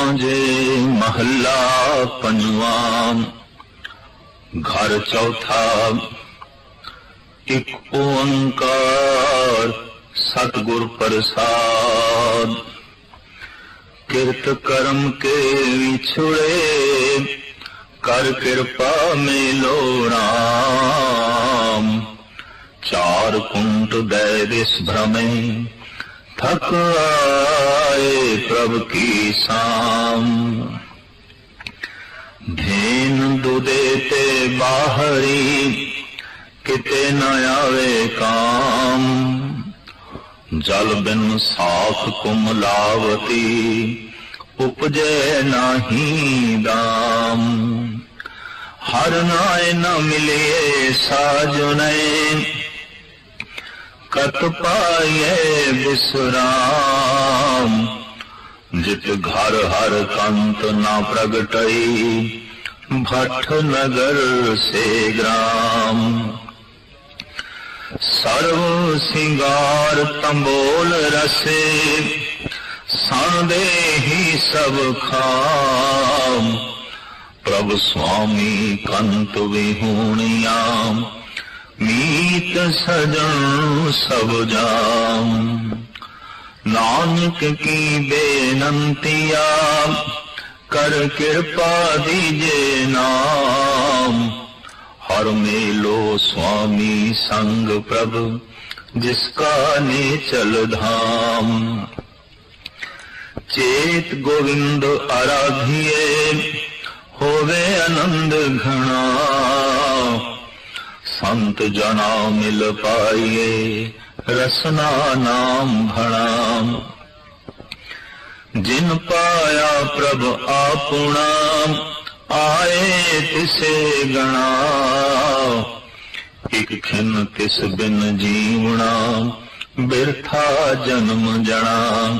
ਮਾਂਜੇ ਮਹੱਲਾ ਪੰਜਵਾਂ। ਘਰ ਚੌਥਾ, ਇੱਕ ਓੰਕਾਰ ਸਤਿਗੁਰ ਪ੍ਰਸਾਦ। ਕਿਰਤ ਕਰਮ ਕੇ ਵਿਛੜੇ, ਕਰ ਕਿਰਪਾ ਮੇਲੋ ਰਾਮ। ਚਾਰ ਕੁੰਟ ਦੇ ਦਿਸ ਭ੍ਰਮੇ ਥਕ ਆਏ ਪ੍ਰਭ ਕੀ ਸਾਮ। ਧੇਨ ਦੁਦੇ ਤੇ ਬਾਹਰੀ, ਕਿਤੇ ਨਾ ਆਵੇ ਕਾਮ। ਜਲ ਬਿਨ ਸਾਖ ਕੁਮਲਾਵਤੀ ਉਪਜੈ ਨਾਹੀ ਦਾਮ। ਹਰ ਨਾਏ ਨ ਮਿਲੇ ਸਾਜੁਨੈ ਕਤ ਪਾਏ ਬਿਸਰਾਮ ਜਿਤ ਘਰ ਹਰ ਕੰਤ ਨਾ ਪ੍ਰਗਟਈ ਭਟ ਨਗਰ ਸੇ ਗ੍ਰਾਮ ਸਰਵ ਸਿੰਗਾਰ ਤੰਬੋਲ ਰਸੇ ਸਣ ਦੇ ਹੀ ਸਭ ਖਾਮ ਪ੍ਰਭ ਸੁਆਮੀ ਕੰਤ ਵਿਹੂਣਿਆ ਮੀਤ ਸਜਣ ਸਭ ਜਾਮ ਨਾਨਕ ਕੀ ਬੇਨੰਤੀਆ ਕਰ ਕਿਰਪਾ ਦੀਜੇ ਨਾਮ ਹਰ ਮੇਲੋ ਸੁਆਮੀ ਸੰਗ ਪ੍ਰਭ ਜਿਸ ਕਾ ਚਲ ਧਾਮ ਚੇਤ ਗੋਵਿੰਦ ਆਰਾਧਿਏ ਹੋਵੇ ਆਨੰਦ ਘਣਾ ਮਿਲ ਪਾਈਏ, ਰਸਨਾ ਨਾਮ ਭਣਾ ਜਿਨ ਪਾਇਆ ਪ੍ਰਭ ਆਪੁਣਾ, ਆਏ ਤਿਸੇ ਗਣਾ। ਇਕ ਖਿਨ ਤਿਸ ਬਿਨ ਜੀਵਣਾ, ਬਿਰਥਾ ਜਨਮ ਜਣਾ।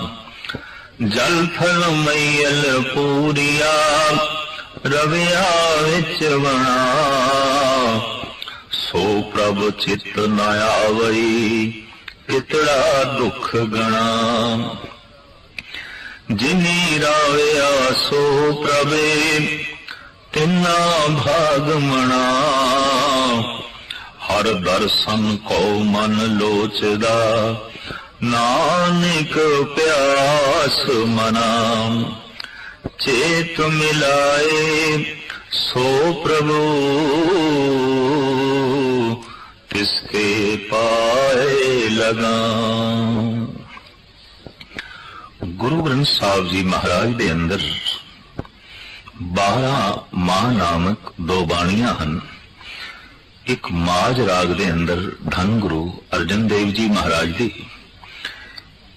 ਜਲ ਥਲ ਮਈਲ ਪੂਰੀਆ, ਰਵਿਆ ਵਿੱਚ ਵਣਾ। ਸੋ ਪ੍ਰਭ ਚਿਤ ਨ ਆਵਈ ਕਿਤੜਾ ਦੁਖ ਗਣਾ। ਜਿਨੀ ਰਾਵਿਆ ਸੋ ਪ੍ਰਭੇ, ਤਿੰਨਾ ਭਾਗ ਮਣਾ। ਹਰ ਦਰਸ਼ਨ ਕੋ ਮਨ ਲੋਚਦਾ, ਨਾਨਕ ਪਿਆਸ ਮਨਾ। ਚੇਤ ਮਿਲਾਏ, ਸੋ ਪ੍ਰਭੂ ਲਗਾ। ਗੁਰੂ ਗ੍ਰੰਥ ਸਾਹਿਬ ਜੀ ਮਹਾਰਾਜ ਦੇ ਅੰਦਰ 12 ਮਾਹ ਨਾਮਕ ਦੋ ਬਾਣੀਆਂ ਹਨ। ਇੱਕ ਮਾਜ ਰਾਗ ਦੇ ਅੰਦਰ ਧੰਨ ਗੁਰੂ ਅਰਜਨ ਦੇਵ ਜੀ ਮਹਾਰਾਜ ਦੀ,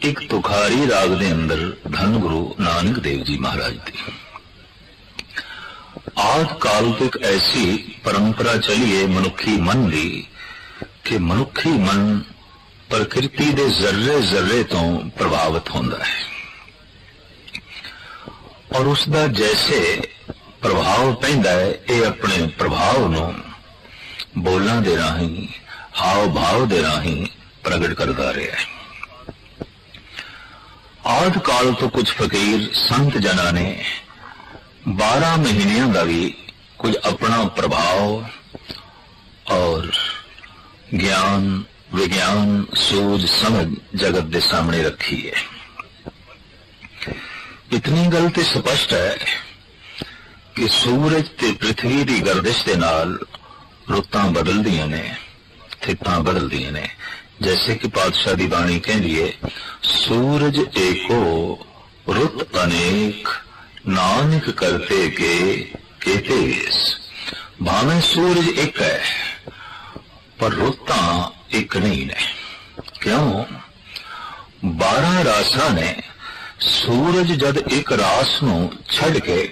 ਇੱਕ ਤੁਖਾਰੀ ਰਾਗ ਦੇ ਅੰਦਰ ਧੰਨ ਗੁਰੂ ਨਾਨਕ ਦੇਵ ਜੀ ਮਹਾਰਾਜ ਦੀ। ਆਦ ਕਾਲ ਤੋਂ ਐਸੀ ਪਰੰਪਰਾ ਚਲੀ ਹੈ ਮਨੁੱਖੀ ਮਨ ਦੀ ਕਿ ਮਨੁੱਖੀ ਮਨ ਪ੍ਰਕਿਰਤੀ ਦੇ ਜ਼ਰਰੇ ਜ਼ਰਰੇ ਤੋਂ ਪ੍ਰਭਾਵਿਤ ਹੁੰਦਾ ਹੈ। ਔਰ ਉਸ ਦਾ ਜੈਸੇ ਪ੍ਰਭਾਵ ਪੈਂਦਾ ਹੈ, ਇਹ ਆਪਣੇ ਪ੍ਰਭਾਵ ਨੂੰ ਬੋਲਾਂ ਦੇ ਰਾਹੀਂ ਹਾਵ ਭਾਵ ਦੇ ਰਾਹੀਂ ਪ੍ਰਗਟ ਕਰਦਾ ਰਿਹਾ ਹੈ। ਆਦ ਕਾਲ ਤੋਂ ਕੁਝ ਫਕੀਰ ਸੰਤ ਜਨਾਂ ਨੇ 12 ਮਹੀਨਿਆਂ ਦਾ ਵੀ ਕੁਝ ਆਪਣਾ ਪ੍ਰਭਾਵ ਔਰ ਗਿਆਨ ਵਿਗਿਆਨ ਸੂਝ ਸਮਝ ਜਗਤ ਦੇ ਸਾਹਮਣੇ ਰੱਖੀ ਹੈ। ਇਤਨੀ ਗੱਲ ਤੇ ਸਪਸ਼ਟ ਹੈ ਕਿ ਸੂਰਜ ਤੇ ਪ੍ਰithvi ਦੀ ਗਰਦਿਸ਼ ਦੇ ਨਾਲ ਰੁੱਤਾਂ ਬਦਲਦੀਆਂ ਨੇ, ਥਿੱਤਾਂ ਬਦਲਦੀਆਂ ਨੇ। ਜੈਸੇ ਕਿ ਪਾਤਸ਼ਾਹ ਦੀ ਬਾਣੀ ਕਹਿੰਦੀ ਹੈ, ਸੂਰਜ ਏਕੋ ਰੁੱਤ ਅਨੇਕ, ਨਾਨਕ ਕਰਤੇ ਕੇ ਕੇਤੇ ਭਾਵੇਂ ਸੂਰਜ ਇੱਕ ਹੈ, ਪਰ ਰੁੱਤ ਇੱਕ ਨਹੀਂ ਨੇ। ਕਿਉਂ? 12 ਰਾਸਾਂ ਨੇ ਸੂਰਜ ਜਦ ਇੱਕ ਰਾਸ ਨੂੰ ਛੱਡ ਕੇ